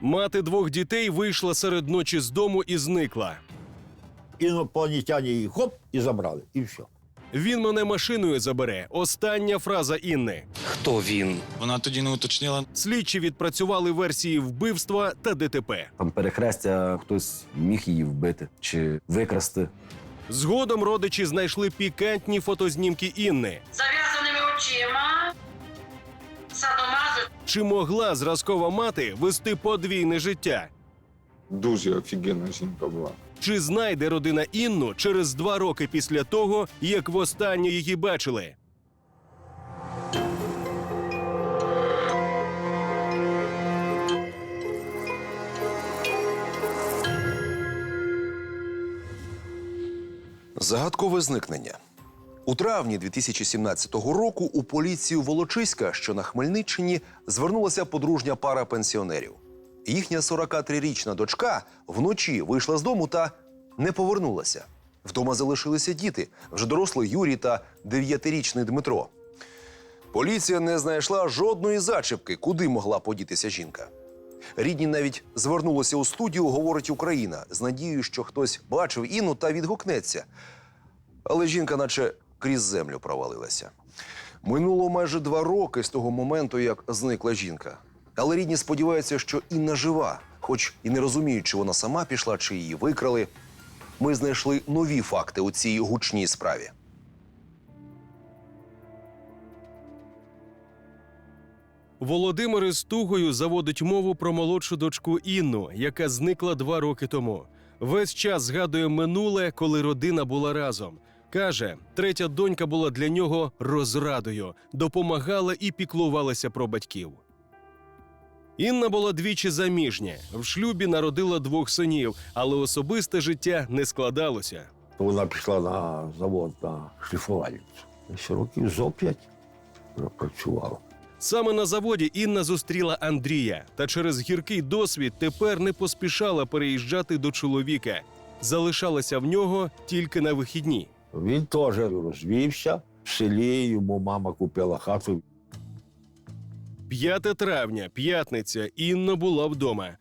Мати двох дітей вийшла серед ночі з дому і зникла. Інопланетяні її хоп і забрали, і все. Він мене машиною забере. Остання фраза Інни. Хто він? Вона тоді не уточнила. Слідчі відпрацювали версії вбивства та ДТП. Там перехрестя хтось міг її вбити чи викрасти. Згодом родичі знайшли пікантні фотознімки Інни. зав'язаними Чи могла зразкова мати вести подвійне життя? Дуже офігенна жінка була. Чи знайде родина Інну через два роки після того, як востаннє її бачили? Загадкове зникнення. У травні 2017 року у поліцію Волочиська, що на Хмельниччині, звернулася подружня пара пенсіонерів. Їхня 43-річна дочка вночі вийшла з дому та не повернулася. Вдома залишилися діти, вже дорослий Юрій та 9-річний Дмитро. Поліція не знайшла жодної зачіпки, куди могла подітися жінка. Рідні навіть звернулися у студію, говорить Україна, з надією, що хтось бачив Інну та відгукнеться. Але жінка, наче крізь землю провалилася. Минуло майже два роки з того моменту, як зникла жінка. Але рідні сподіваються, що Інна жива, хоч і не розуміють, чи вона сама пішла, чи її викрали. Ми знайшли нові факти у цій гучній справі. Володимир із тугою заводить мову про молодшу дочку Інну, яка зникла два роки тому. Весь час згадує минуле, коли родина була разом. Каже, третя донька була для нього розрадою, допомагала і піклувалася про батьків. Інна була двічі заміжня. В шлюбі народила двох синів, але особисте життя не складалося. Вона пішла на завод на шліфувальницю. Ще років зо п'ять працювала. Саме на заводі Інна зустріла Андрія, та через гіркий досвід тепер не поспішала переїжджати до чоловіка. Залишалася в нього тільки на вихідні. Він теж розвівся в селі, йому мама купила хату. 5 травня, п'ятниця, Інна була вдома.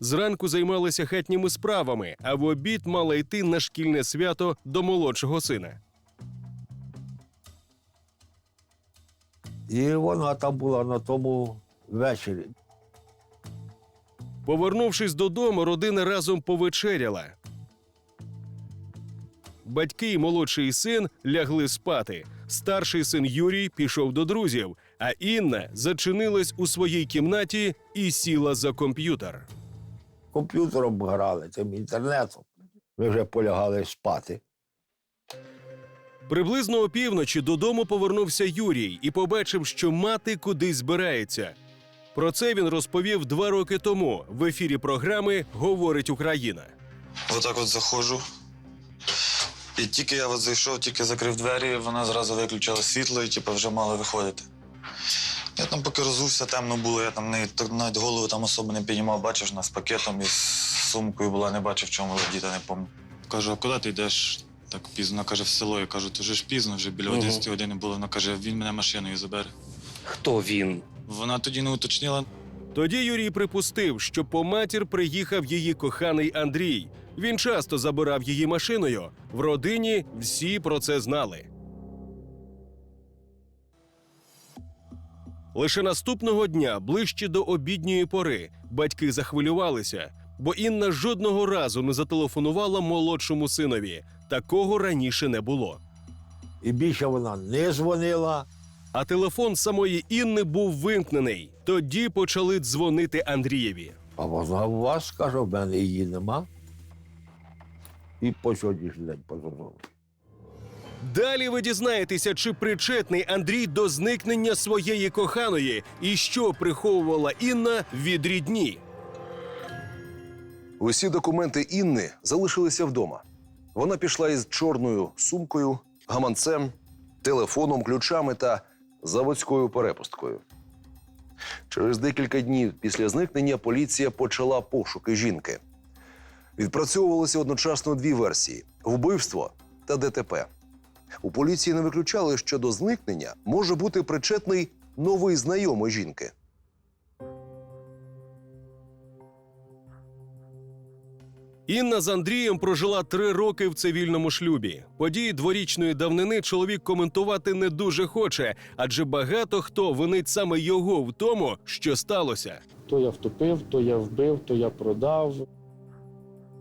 Зранку займалася хатніми справами, а в обід мала йти на шкільне свято до молодшого сина. І вона там була на тому вечорі. Повернувшись додому, родина разом повечеряла. Батьки і молодший син лягли спати. Старший син Юрій пішов до друзів, а Інна зачинилась у своїй кімнаті і сіла за комп'ютер. Комп'ютером грали, тим інтернетом. Ми вже полягали спати. Приблизно опівночі додому повернувся Юрій і побачив, що мати кудись збирається. Про це він розповів два роки тому в ефірі програми Говорить Україна. Отак от заходжу. І тільки я от зайшов, тільки закрив двері, вона зразу виключила світло і типу, вже мала виходити. Я там поки розувся, темно було, я там не, навіть голову там особо не піднімав, бачиш, з пакетом і з сумкою була, не бачив, в чому діта не пам'ятаю. Кажу, а куди ти йдеш так пізно? Вона каже, в село. Я кажу, то вже ж пізно, вже біля Мгм. 11 години було. Вона каже, він мене машиною забере. Хто він? Вона тоді не уточнила, Тоді Юрій припустив, що по матір приїхав її коханий Андрій. Він часто забирав її машиною. В родині всі про це знали. Лише наступного дня, ближче до обідньої пори, батьки захвилювалися, бо Інна жодного разу не зателефонувала молодшому синові. Такого раніше не було. І більше вона не дзвонила. А телефон самої Інни був вимкнений. Тоді почали дзвонити Андрієві. А вона у вас каже, в мене її нема. І по сьогоднішній день позвонила. Далі ви дізнаєтеся, чи причетний Андрій до зникнення своєї коханої і що приховувала Інна від рідні. Усі документи Інни залишилися вдома. Вона пішла із чорною сумкою, гаманцем, телефоном, ключами та заводською перепусткою. Через декілька днів після зникнення поліція почала пошуки жінки. Відпрацьовувалися одночасно дві версії: вбивство та ДТП. У поліції не виключали, що до зникнення може бути причетний новий знайомий жінки. Інна з Андрієм прожила три роки в цивільному шлюбі. Події дворічної давнини чоловік коментувати не дуже хоче, адже багато хто винить саме його в тому, що сталося. То я втопив, то я вбив, то я продав.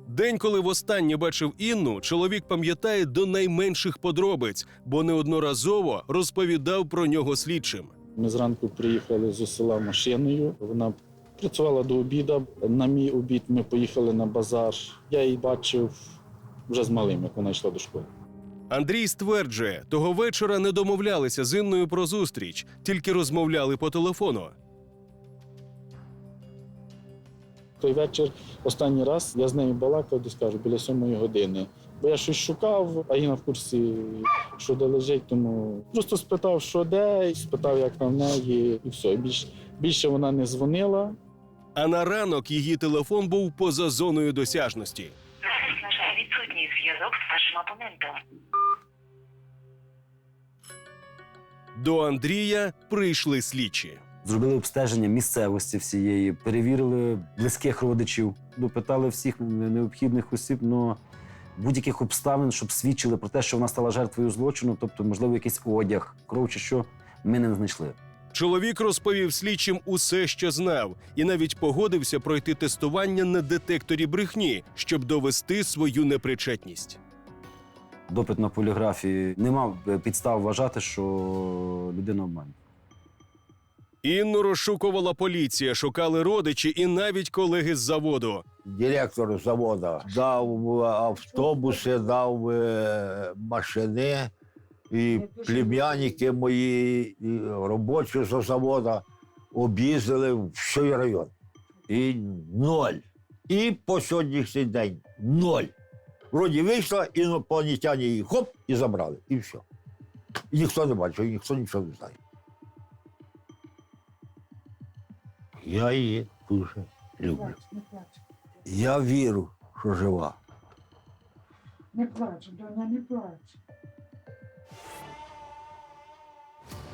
День, коли востаннє бачив Інну, чоловік пам'ятає до найменших подробиць, бо неодноразово розповідав про нього слідчим. Ми зранку приїхали з села машиною. Вона працювала до обіду. На мій обід ми поїхали на базар. Я її бачив вже з малим, як вона йшла до школи. Андрій стверджує, того вечора не домовлялися з Інною про зустріч, тільки розмовляли по телефону. Той вечір, останній раз я з нею балакав, десь кажу, біля сьомої години. Бо я щось шукав, а Інна в курсі, що де лежить, тому просто спитав, що де, спитав, як там в неї, і все. Більш, більше вона не дзвонила. А на ранок її телефон був поза зоною досяжності. Зараз, на жаль, відсутній зв'язок з вашим абонентом. До Андрія прийшли слідчі. Зробили обстеження місцевості всієї, перевірили близьких родичів, допитали всіх необхідних осіб, але будь-яких обставин, щоб свідчили про те, що вона стала жертвою злочину, тобто, можливо, якийсь одяг, кров чи що, ми не знайшли. Чоловік розповів слідчим усе, що знав, і навіть погодився пройти тестування на детекторі брехні, щоб довести свою непричетність. Допит на поліграфії не мав е, підстав вважати, що людина обманює. Інну розшукувала поліція, шукали родичі і навіть колеги з заводу. Директор заводу дав е, автобуси, дав е, машини, і племянники мої, і робочі з заводу об'їздили всій район. І ноль. І по сьогоднішній день ноль. Вроді вийшла, інопланетяні її хоп і забрали. І все. І ніхто не бачив, і ніхто нічого не знає. Я її дуже люблю. Я вірю, що жива. Не плач, доня, не плач.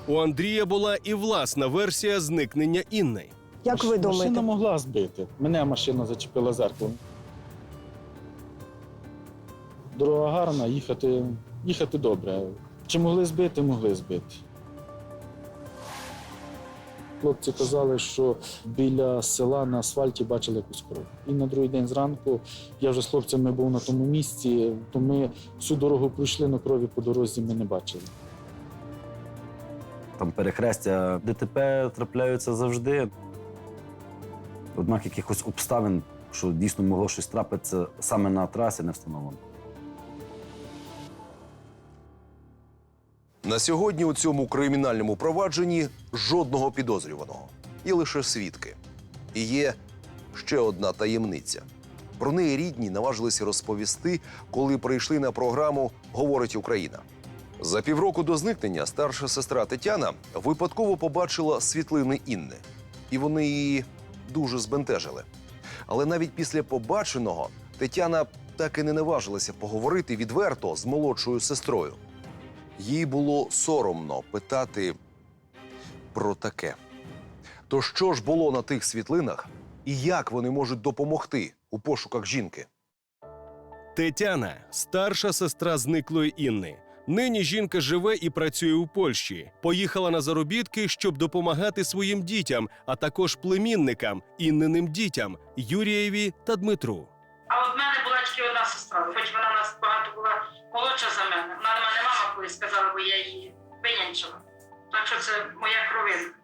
У Андрія була і власна версія зникнення Інни. Як ви Машина могла збити. Мене машина зачепила зеркалом. Дорога гарна, їхати, їхати добре. Чи могли збити, могли збити. Хлопці казали, що біля села на асфальті бачили якусь кров. І на другий день зранку я вже з хлопцями був на тому місці, то ми всю дорогу пройшли, але крові по дорозі ми не бачили. Там перехрестя ДТП трапляються завжди. Однак якихось обставин, що дійсно могло щось трапитися саме на трасі, не встановлено. На сьогодні у цьому кримінальному провадженні жодного підозрюваного. Є лише свідки. І є ще одна таємниця. Про неї рідні наважилися розповісти, коли прийшли на програму Говорить Україна. За півроку до зникнення старша сестра Тетяна випадково побачила світлини Інни, і вони її дуже збентежили. Але навіть після побаченого Тетяна так і не наважилася поговорити відверто з молодшою сестрою. Їй було соромно питати про таке. То що ж було на тих світлинах, і як вони можуть допомогти у пошуках жінки? Тетяна старша сестра зниклої Інни. Нині жінка живе і працює у Польщі. Поїхала на заробітки, щоб допомагати своїм дітям, а також племінникам, інненим дітям Юрієві та Дмитру. А от в мене була тільки одна сестра, хоч вона в нас багато була молодша за мене. Вона на мене мама колись сказала, бо я її винянчила. Так що це моя кровинка.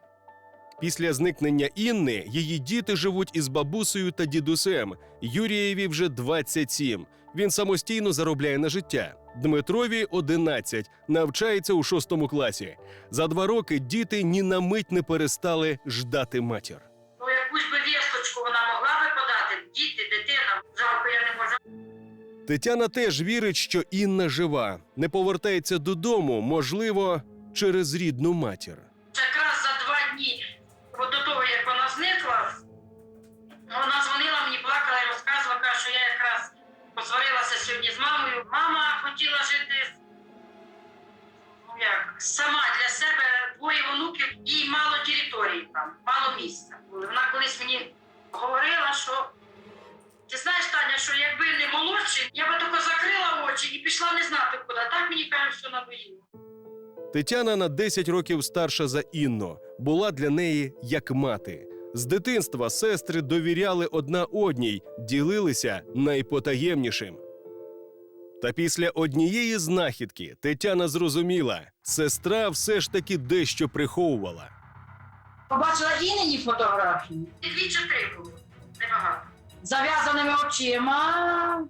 Після зникнення Інни її діти живуть із бабусею та дідусем. Юрієві вже 27. Він самостійно заробляє на життя. Дмитрові 11, навчається у шостому класі. За два роки діти ні на мить не перестали ждати матір. Ну якусь би вісточку вона могла би подати, діти, дитина. Жалко, я не можу. Тетяна теж вірить, що Інна жива, не повертається додому, можливо, через рідну матір. Посварилася сьогодні з мамою. Мама хотіла жити ну, як, сама для себе, двоє онуків і мало території там, мало місця. Вона колись мені говорила, що ти знаєш, Таня, що якби не молодший, я би тільки закрила очі і пішла не знати куди. Так мені кажуть, що надоїло. Тетяна на 10 років старша за Інну, була для неї як мати. З дитинства сестри довіряли одна одній, ділилися найпотаємнішим. Та після однієї знахідки Тетяна зрозуміла, сестра все ж таки дещо приховувала. Побачила Інині фотографії. Дві чи три було, небагато. Зав'язаними очима,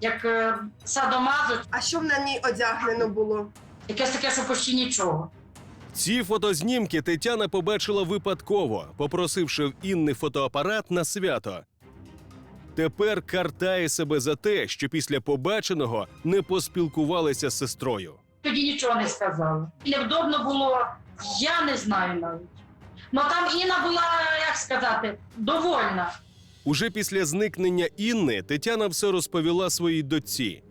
як е, садомазо, А що на ній одягнено було? якесь таке, що почти нічого. Ці фотознімки Тетяна побачила випадково, попросивши в Інни фотоапарат на свято. Тепер картає себе за те, що після побаченого не поспілкувалися з сестрою. Тоді нічого не сказала. Невдобно було, я не знаю навіть. Ну там Інна була, як сказати, довольна. Уже після зникнення Інни Тетяна все розповіла своїй дочці.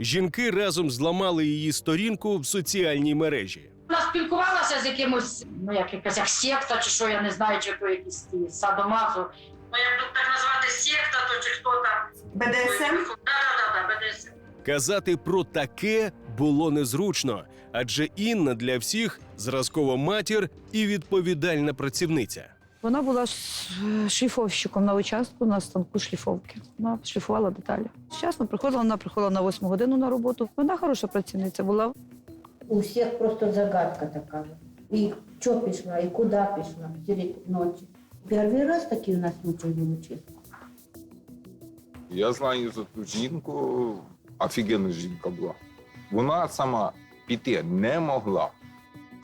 Жінки разом зламали її сторінку в соціальній мережі. Вона спілкувалася з якимось, ну як якась як секта, чи що, я не знаю, чи то якісь ті садомазо. Ну, як тут так назвати секта, то чи хто там. БДСМ? Так, так, так, БДСМ. Казати про таке було незручно, адже Інна для всіх зразкова матір і відповідальна працівниця. Вона була ш- шліфовщиком на участку на станку шліфовки. Вона шліфувала деталі. Вчасно приходила, вона приходила на 8 годину на роботу. Вона хороша працівниця була. У всіх просто загадка така. І що пішла, і куди пішла серед ночі. Перший раз такий у нас случай вилучив. Я знаю за ту жінку, офігенна жінка була. Вона сама піти не могла.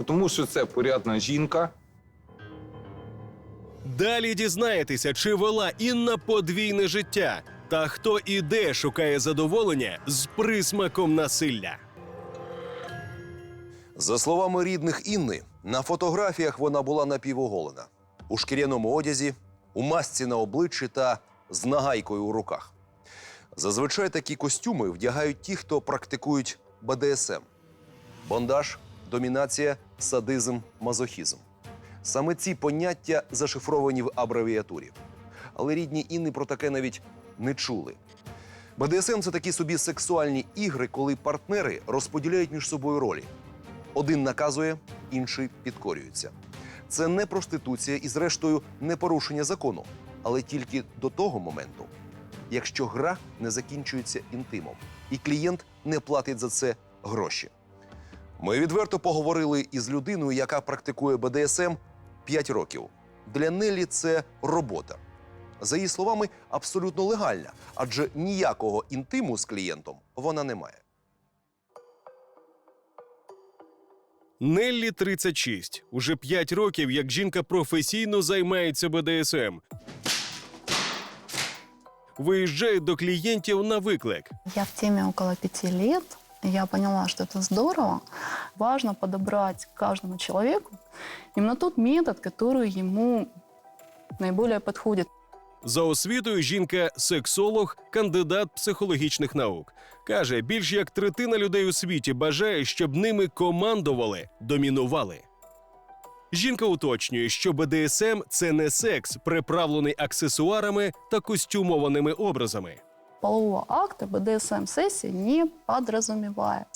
Тому що це порядна жінка, Далі дізнаєтеся, чи вела Інна подвійне життя, та хто і де шукає задоволення з присмаком насилля. За словами рідних Інни, на фотографіях вона була напівоголена у шкіряному одязі, у масці на обличчі та з нагайкою у руках. Зазвичай такі костюми вдягають ті, хто практикують БДСМ: бондаж, домінація, садизм, мазохізм. Саме ці поняття зашифровані в абревіатурі. Але рідні Інни про таке навіть не чули. БДСМ це такі собі сексуальні ігри, коли партнери розподіляють між собою ролі. Один наказує, інший підкорюється. Це не проституція і, зрештою, не порушення закону, але тільки до того моменту, якщо гра не закінчується інтимом, і клієнт не платить за це гроші. Ми відверто поговорили із людиною, яка практикує БДСМ 5 років. Для Нелі це робота. За її словами, абсолютно легальна, адже ніякого інтиму з клієнтом вона не має. Неллі 36. Уже 5 років, як жінка професійно займається БДСМ. Виїжджає до клієнтів на виклик. Я в темі около пяти лет. Я поняла, что это здорово. Важно подобрать каждому человеку именно тот метод, который ему наиболее подходит. За освітою жінка сексолог, кандидат психологічних наук. Каже, більш як третина людей у світі бажає, щоб ними командували, домінували. Жінка уточнює, що БДСМ це не секс, приправлений аксесуарами та костюмованими образами Полового акта БДСМ-сессия не подразумевает.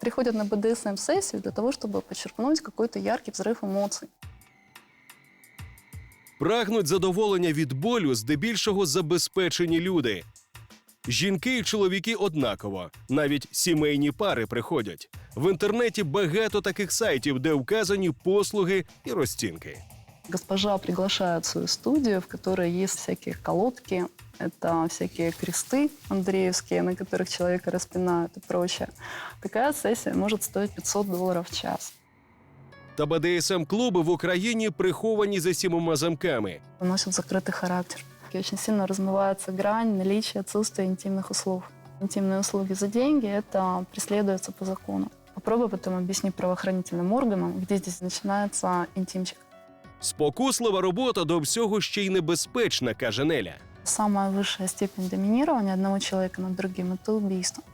Приходят на БДСМ-сессию для того, чтобы подчеркнуть какой-то яркий взрыв эмоций. Прагнуть задоволення від болю здебільшого забезпечені люди. Жінки і чоловіки однаково, навіть сімейні пари приходять. В інтернеті багато таких сайтів, де вказані послуги і розцінки. Госпожа приглашает в свою студию, в которой есть всякие колодки, это всякие кресты андреевские, на которых человека распинают и прочее. Такая сессия может стоить 500 долларов в час. Та БДСМ-клуби в Україні приховані за сімома замками. Носит закрытый характер. И очень сильно размывается грань наличия отсутствия интимных услуг. Интимные услуги за деньги – это преследуется по закону. Попробуй потом объяснить правоохранительным органам, где здесь начинается интимчик. Спокуслива робота до всього ще й небезпечна, каже Неля. Самая высшая степень доминирования одного человека над другим – это убийство.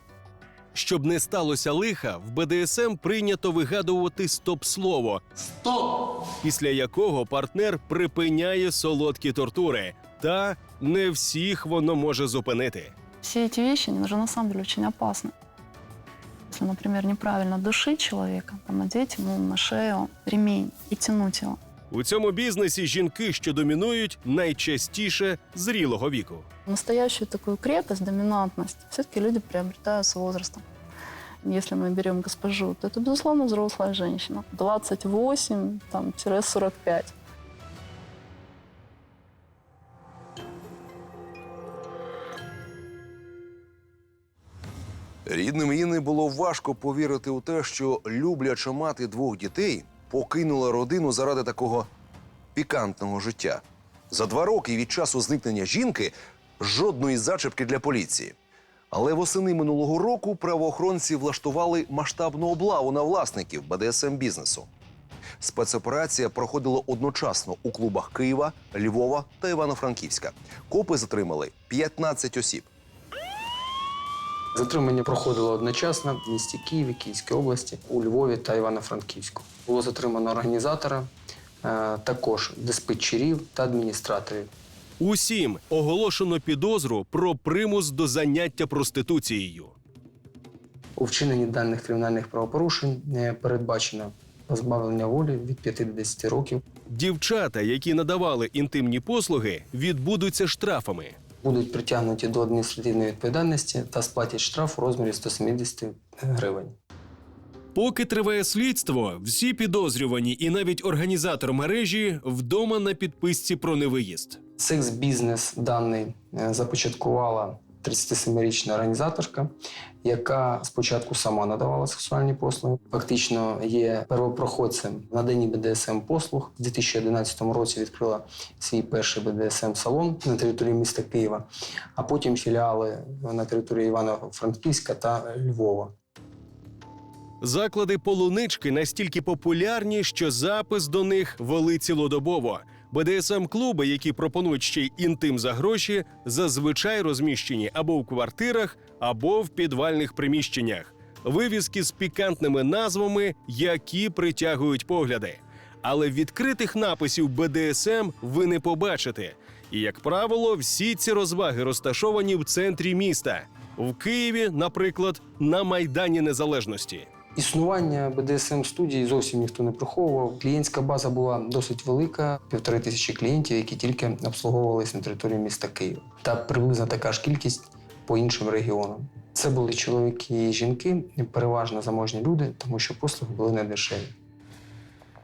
Щоб не сталося лиха, в БДСМ прийнято вигадувати стоп-слово, Стоп! після якого партнер припиняє солодкі тортури. Та не всіх воно може зупинити. Все эти вещи, они же на самом деле очень опасны. Если, например, неправильно душить человека, там, одеть ему на шею ремень и тянуть его. У цьому бізнесі жінки, що домінують, найчастіше зрілого віку. Настоящую такую крепость, доминантность все-таки люди приобретают с возрастом. Если мы берем госпожу, то это, безусловно, взрослая женщина. 28-45. Рідним Інни було важко повірити у те, що любляча мати двох дітей покинула родину заради такого пікантного життя. За два роки від часу зникнення жінки жодної зачепки для поліції. Але восени минулого року правоохоронці влаштували масштабну облаву на власників БДСМ бізнесу. Спецоперація проходила одночасно у клубах Києва, Львова та Івано-Франківська. Копи затримали 15 осіб. Затримання проходило одночасно в місті Києві, Київській області, у Львові та Івано-Франківську. Було затримано організатора, е, також диспетчерів та адміністраторів. Усім оголошено підозру про примус до заняття проституцією. У вчиненні даних кримінальних правопорушень е, передбачено позбавлення волі від 5 до 10 років. Дівчата, які надавали інтимні послуги, відбудуться штрафами. Будуть притягнуті до адміністративної відповідальності та сплатять штраф у розмірі 170 гривень. Поки триває слідство, всі підозрювані і навіть організатор мережі вдома на підписці про невиїзд. Секс-бізнес даний е, започаткувала 37-річна організаторка, яка спочатку сама надавала сексуальні послуги. Фактично є первопроходцем наданні БДСМ послуг. У 2011 році відкрила свій перший БДСМ салон на території міста Києва, а потім філіали на території Івано-Франківська та Львова. Заклади полунички настільки популярні, що запис до них вели цілодобово. БДСМ клуби, які пропонують ще й інтим за гроші, зазвичай розміщені або в квартирах, або в підвальних приміщеннях. Вивіски з пікантними назвами, які притягують погляди. Але відкритих написів БДСМ ви не побачите. І, як правило, всі ці розваги розташовані в центрі міста. В Києві, наприклад, на Майдані Незалежності. Існування БДСМ студії зовсім ніхто не приховував. Клієнтська база була досить велика, півтори тисячі клієнтів, які тільки обслуговувалися на території міста Києва. Та приблизно така ж кількість по іншим регіонам. Це були чоловіки і жінки, переважно заможні люди, тому що послуги були не дешеві.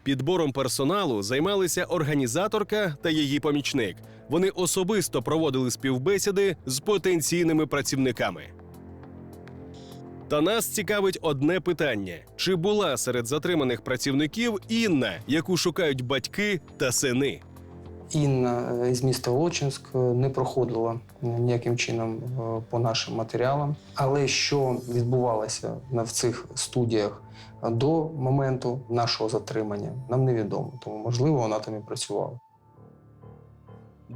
Підбором персоналу займалися організаторка та її помічник. Вони особисто проводили співбесіди з потенційними працівниками. Та нас цікавить одне питання: чи була серед затриманих працівників Інна, яку шукають батьки та сини? Інна е, із міста Волочинськ е, не проходила ніяким чином е, по нашим матеріалам. Але що відбувалося в цих студіях до моменту нашого затримання, нам невідомо. Тому, можливо, вона там і працювала.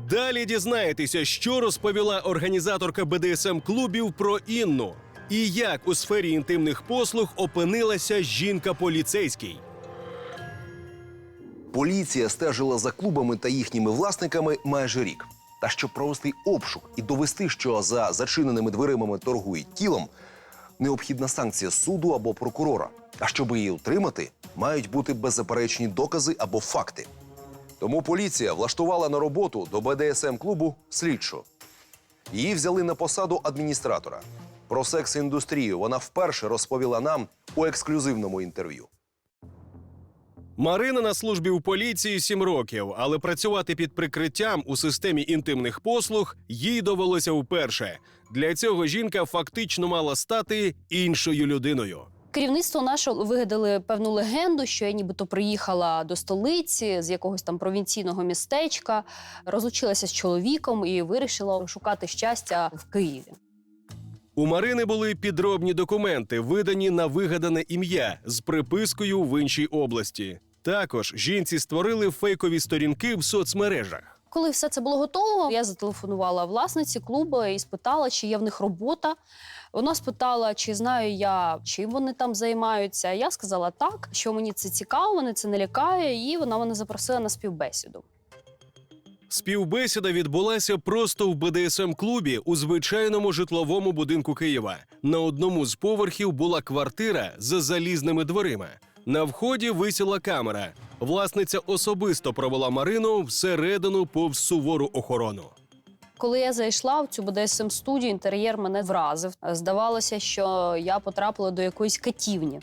Далі дізнаєтеся, що розповіла організаторка БДСМ клубів про Інну, і як у сфері інтимних послуг опинилася жінка-поліцейський. Поліція стежила за клубами та їхніми власниками майже рік. Та щоб провести обшук і довести, що за зачиненими дверима торгують тілом, необхідна санкція суду або прокурора. А щоб її отримати, мають бути беззаперечні докази або факти. Тому поліція влаштувала на роботу до БДСМ клубу слідчу. Її взяли на посаду адміністратора. Про секс-індустрію вона вперше розповіла нам у ексклюзивному інтерв'ю. Марина на службі у поліції сім років, але працювати під прикриттям у системі інтимних послуг їй довелося вперше. Для цього жінка фактично мала стати іншою людиною. Керівництво наше вигадали певну легенду, що я нібито приїхала до столиці з якогось там провінційного містечка, розлучилася з чоловіком і вирішила шукати щастя в Києві. У Марини були підробні документи, видані на вигадане ім'я з припискою в іншій області. Також жінці створили фейкові сторінки в соцмережах. Коли все це було готово, я зателефонувала власниці клубу і спитала, чи є в них робота. Вона спитала, чи знаю я, чим вони там займаються. Я сказала так, що мені це цікаво, мене це не лякає, і вона мене запросила на співбесіду. Співбесіда відбулася просто в БДСМ-клубі у звичайному житловому будинку Києва. На одному з поверхів була квартира за залізними дверима. На вході висіла камера. Власниця особисто провела Марину всередину повз сувору охорону. Коли я зайшла в цю БДСМ студію, інтер'єр мене вразив. Здавалося, що я потрапила до якоїсь катівні.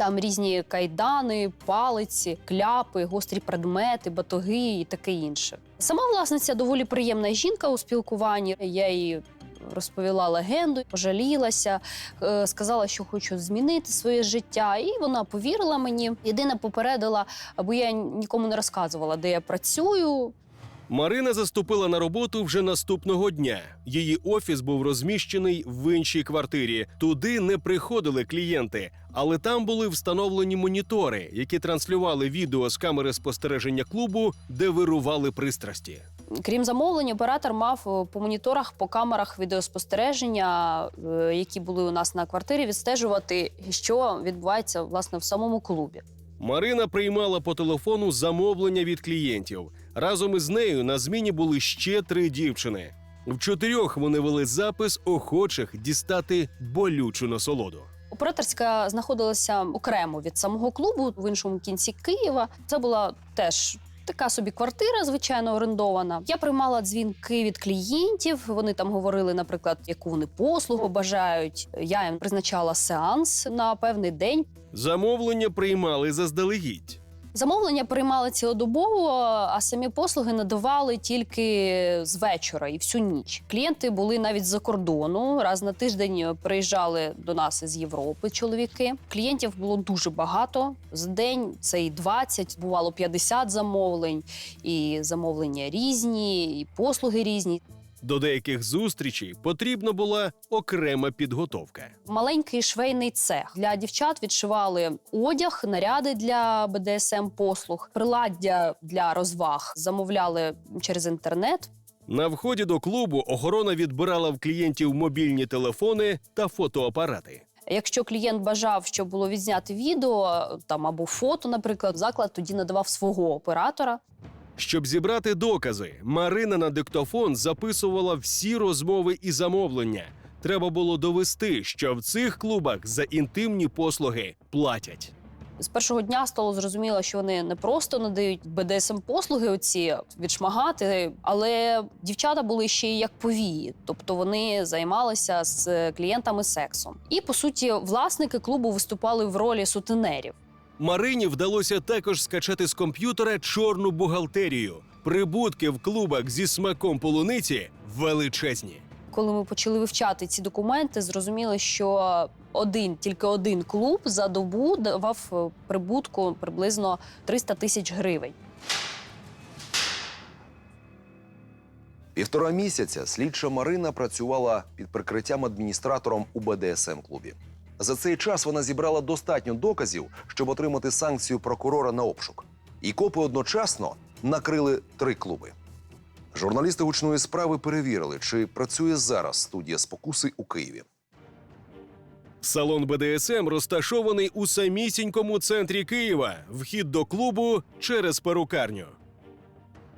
Там різні кайдани, палиці, кляпи, гострі предмети, батоги і таке інше. Сама власниця доволі приємна жінка у спілкуванні. Я їй розповіла легенду, пожалілася, е, сказала, що хочу змінити своє життя, і вона повірила мені. Єдине попередила, бо я нікому не розказувала, де я працюю, Марина заступила на роботу вже наступного дня. Її офіс був розміщений в іншій квартирі. Туди не приходили клієнти, але там були встановлені монітори, які транслювали відео з камери спостереження клубу, де вирували пристрасті. Крім замовлень, оператор мав е, по моніторах, по камерах відеоспостереження, е, які були у нас на квартирі, відстежувати, що відбувається власне в самому клубі. Марина приймала по телефону замовлення від клієнтів. Разом із нею на зміні були ще три дівчини. В чотирьох вони вели запис охочих дістати болючу насолоду. Операторська знаходилася окремо від самого клубу в іншому кінці Києва. Це була теж. Така собі квартира, звичайно, орендована. Я приймала дзвінки від клієнтів. Вони там говорили, наприклад, яку вони послугу бажають. Я їм призначала сеанс на певний день. Замовлення приймали заздалегідь. Замовлення приймали цілодобово, а самі послуги надавали тільки з вечора і всю ніч. Клієнти були навіть з-за кордону. Раз на тиждень приїжджали до нас із Європи чоловіки. Клієнтів було дуже багато. За день це і 20, бувало 50 замовлень, і замовлення різні, і послуги різні. До деяких зустрічей потрібна була окрема підготовка. Маленький швейний цех для дівчат відшивали одяг, наряди для БДСМ послуг, приладдя для розваг замовляли через інтернет. На вході до клубу охорона відбирала в клієнтів мобільні телефони та фотоапарати. Якщо клієнт бажав, щоб було відзняти відео там або фото, наприклад, заклад тоді надавав свого оператора. Щоб зібрати докази, Марина на диктофон записувала всі розмови і замовлення. Треба було довести, що в цих клубах за інтимні послуги платять. З першого дня стало зрозуміло, що вони не просто надають БДСМ послуги, оці відшмагати, але дівчата були ще й як повії, тобто вони займалися з клієнтами сексом. І по суті, власники клубу виступали в ролі сутенерів. Марині вдалося також скачати з комп'ютера чорну бухгалтерію. Прибутки в клубах зі смаком полуниці величезні. Коли ми почали вивчати ці документи, зрозуміли, що один тільки один клуб за добу давав е, прибутку приблизно 300 тисяч гривень. Півтора місяця слідча Марина працювала під прикриттям адміністратором у БДСМ клубі. За цей час вона зібрала достатньо доказів, щоб отримати санкцію прокурора на обшук. І копи одночасно накрили три клуби. Журналісти гучної справи перевірили, чи працює зараз студія спокуси у Києві. Салон БДСМ розташований у самісінькому центрі Києва. Вхід до клубу через перукарню.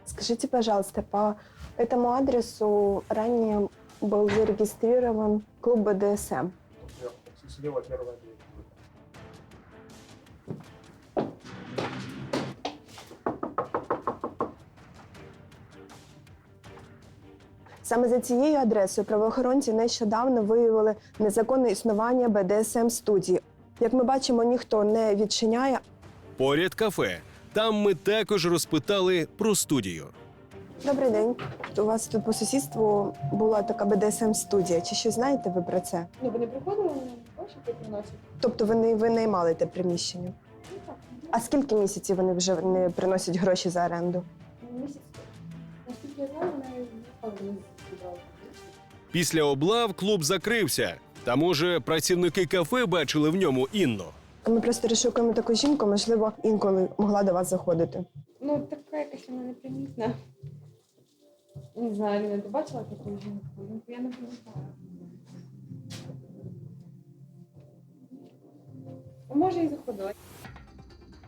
Скажите, пожалуйста, по этому адресу ранее был зарегистрирован клуб БДСМ. Саме за цією адресою правоохоронці нещодавно виявили незаконне існування БДСМ студії. Як ми бачимо, ніхто не відчиняє, Поряд кафе. Там ми також розпитали про студію. Добрий день. У вас тут по сусідству була така БДСМ студія. Чи щось знаєте ви про це? Ну, вони приходили, Тобто вони ви наймали те приміщення? А скільки місяців вони вже не приносять гроші за оренду? Місяць. Наскільки я знаю, вони ніколи зібрали. Після облав клуб закрився. Та може працівники кафе бачили в ньому Інну. Ми просто розшукуємо таку жінку, можливо, інколи могла до вас заходити. Ну, така якась вона непримітна. Не знаю, Ліна, ти бачила таку жінку? Ну, Я не пам'ятаю. Може і заходила.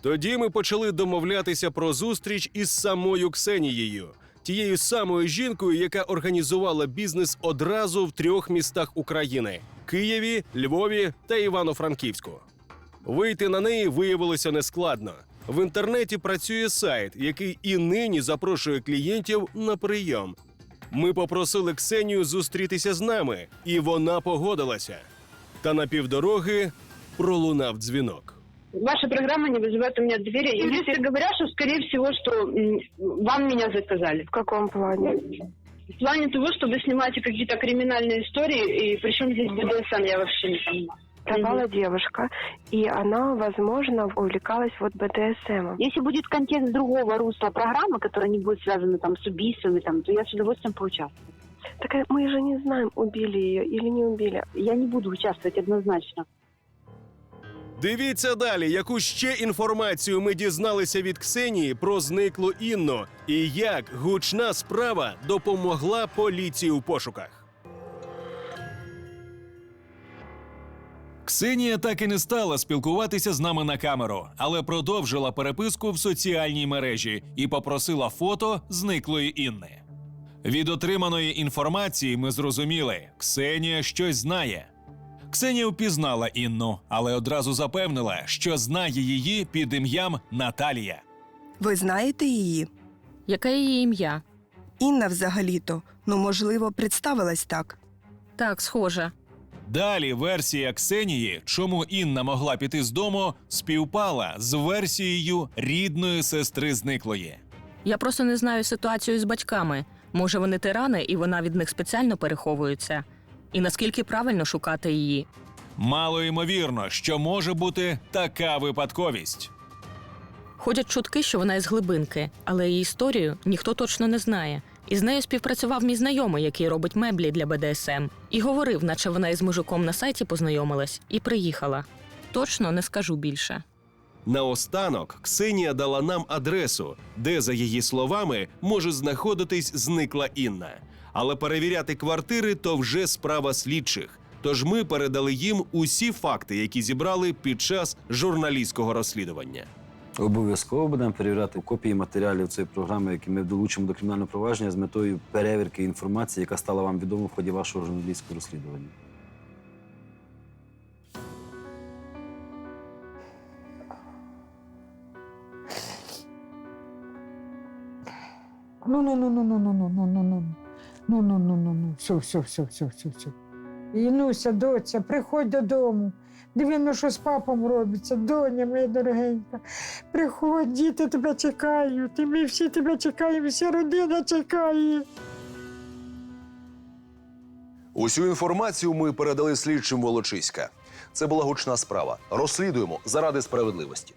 Тоді ми почали домовлятися про зустріч із самою Ксенією. тією самою жінкою, яка організувала бізнес одразу в трьох містах України: Києві, Львові та Івано-Франківську. Вийти на неї виявилося нескладно. В інтернеті працює сайт, який і нині запрошує клієнтів на прийом. Ми попросили Ксенію зустрітися з нами, і вона погодилася. Та на півдороги пролунав дзвінок. Ваша программа не вызывает у меня доверия. Юристы говорят, что, скорее всего, что вам меня заказали. В каком плане? В плане того, что вы снимаете какие-то криминальные истории, и причем здесь БДСМ, я вообще не понимаю. Пропала девушка, и она, возможно, увлекалась вот БДСМом. Если будет контекст другого русла программы, которая не будет связана там с убийствами, там, то я с удовольствием поучаствую. Так э, мы же не знаем, убили ее или не убили. Я не буду участвовать однозначно. Дивіться далі, яку ще інформацію ми дізналися від Ксенії про зниклу Інну і як гучна справа допомогла поліції у пошуках. Ксенія так і не стала спілкуватися з нами на камеру, але продовжила переписку в соціальній мережі і попросила фото зниклої Інни. Від отриманої інформації ми зрозуміли, Ксенія щось знає. Ксенія впізнала Інну, але одразу запевнила, що знає її під ім'ям Наталія. Ви знаєте її? Яке її ім'я? Інна взагалі-то, ну можливо, представилась так. Так, схоже. Далі версія Ксенії, чому Інна могла піти з дому, співпала з версією рідної сестри зниклої. Я просто не знаю ситуацію з батьками. Може, вони тирани, і вона від них спеціально переховується. І наскільки правильно шукати її? Мало ймовірно, що може бути така випадковість. Ходять чутки, що вона із глибинки, але її історію ніхто точно не знає. І з нею співпрацював мій знайомий, який робить меблі для БДСМ, і говорив, наче вона із мужиком на сайті познайомилась і приїхала. Точно не скажу більше. Наостанок Ксенія дала нам адресу, де, за її словами, може знаходитись зникла Інна. Але перевіряти квартири то вже справа слідчих. Тож ми передали їм усі факти, які зібрали під час журналістського розслідування. Обов'язково будемо перевіряти копії матеріалів цієї програми, які ми долучимо до кримінального провадження з метою перевірки інформації, яка стала вам відома в ході вашого журналістського розслідування. Ну, ну, ну, ну, ну, ну, ну, ну, ну, ну. Ну, ну, ну, ну, ну. Все, все, все, все, все, все. Інуся, доця, приходь додому. Диви, ну що з папом робиться, доня моя дорогенька. Приходь, діти тебе чекають. І ми всі тебе чекаємо, вся родина чекає. Усю інформацію ми передали слідчим Волочиська. Це була гучна справа. Розслідуємо заради справедливості.